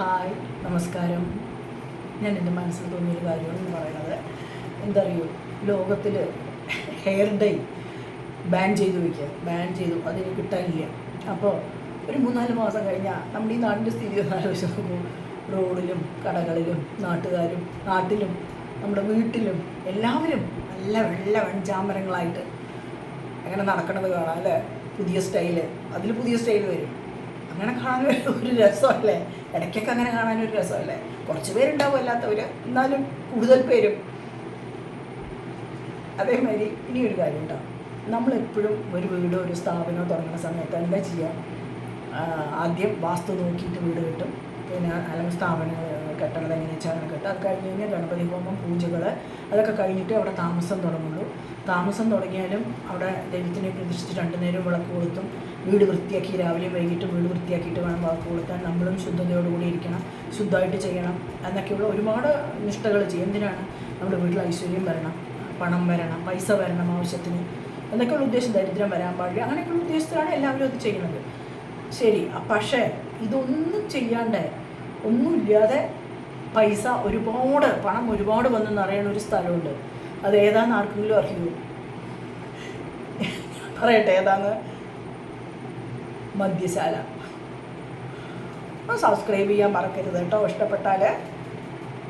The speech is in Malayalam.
ഹായ് നമസ്കാരം. ഞാൻ എന്റെ മനസ്സിൽ തോന്നിയൊരു കാര്യമെന്ന് പറയുന്നത്. എന്താ അറിയോ ലോകത്തിൽ ഹെയർ ഡൈ ബാൻ ചെയ്തു വയ്ക്കുക ബാൻ ചെയ്തു അതിന് കിട്ടാനില്ല. അപ്പോൾ ഒരു മൂന്നാൽ മാസം കഴിഞ്ഞാൽ നമ്മുടെ ഈ നാടിന്റെ സ്ഥിതി ആലോചിച്ച് നോക്കുമ്പോൾ റോഡിലും കടകളിലും നാട്ടുകാരും നാട്ടിലും നമ്മുടെ വീട്ടിലും എല്ലാവരും നല്ല വെള്ള വെഞ്ചാമരങ്ങളായിട്ട് അങ്ങനെ നടക്കണത് കാണാം അല്ലേ? പുതിയ സ്റ്റൈൽ അതിൽ പുതിയ സ്റ്റൈൽ വരും. അങ്ങനെ കാണാൻ ഒരു- രസമല്ലേ? ഇടയ്ക്കൊക്കെ അങ്ങനെ കാണാൻ ഒരു രസമല്ലേ? കുറച്ച് പേരുണ്ടാവും അല്ലാത്തവർ എന്നാലും കൂടുതൽ പേരും. അതേമാതിരി ഇനിയൊരു കാര്യം ഉണ്ടാവും നമ്മളെപ്പോഴും ഒരു വീടോ ഒരു സ്ഥാപനമോ തുടങ്ങുന്ന സമയത്ത് എന്താ ചെയ്യുക ആദ്യം വാസ്തു നോക്കിയിട്ട് വീട് കിട്ടും. പിന്നെ അല്ലെങ്കിൽ സ്ഥാപനങ്ങൾ കെട്ടണത് എങ്ങനെ വെച്ചാൽ അങ്ങനെ കെട്ടും അത് കഴിഞ്ഞ് കഴിഞ്ഞാൽ ഗണപതി ഹോമം പൂജകൾ അതൊക്കെ കഴിഞ്ഞിട്ട് അവിടെ താമസം തുടങ്ങുള്ളൂ. താമസം തുടങ്ങിയാലും അവിടെ ദൈവത്തിനെ പ്രതിഷ്ഠിച്ച് രണ്ടു നേരം വിളക്ക് കൊളുത്തും വീട് വൃത്തിയാക്കി രാവിലെയും വൈകിട്ടും വീട് വൃത്തിയാക്കിയിട്ട് വേണം വിളക്ക് കൊളുത്താൻ. നമ്മളും ശുദ്ധതയോടുകൂടി ഇരിക്കണം ശുദ്ധമായിട്ട് ചെയ്യണം എന്നൊക്കെയുള്ള ഒരുപാട് നിഷ്ഠകൾ ചെയ്യും. എന്തിനാണ്? നമ്മുടെ വീട്ടിൽ ഐശ്വര്യം വരണം പണം വരണം പൈസ വരണം ആവശ്യത്തിന് എന്നൊക്കെയുള്ള ഉദ്ദേശം ദരിദ്രം വരാൻ പാടില്ല. അങ്ങനെയൊക്കെയുള്ള ഉദ്ദേശത്തിലാണ് എല്ലാവരും അത് ചെയ്യുന്നത്. ശരി പക്ഷേ ഇതൊന്നും ചെയ്യാണ്ട് ഒന്നുമില്ലാതെ പൈസ ഒരുപാട് പണം ഒരുപാട് വന്നു നിറയണ ഒരു സ്ഥലമുണ്ട്. അത് ഏതാന്ന് ആർക്കെങ്കിലും അറിയൂ? പറയട്ടെ ഏതാന്ന്? മദ്യശാല. സബ്സ്ക്രൈബ് ചെയ്യാൻ മറക്കരുത് കേട്ടോ ഇഷ്ടപ്പെട്ടാൽ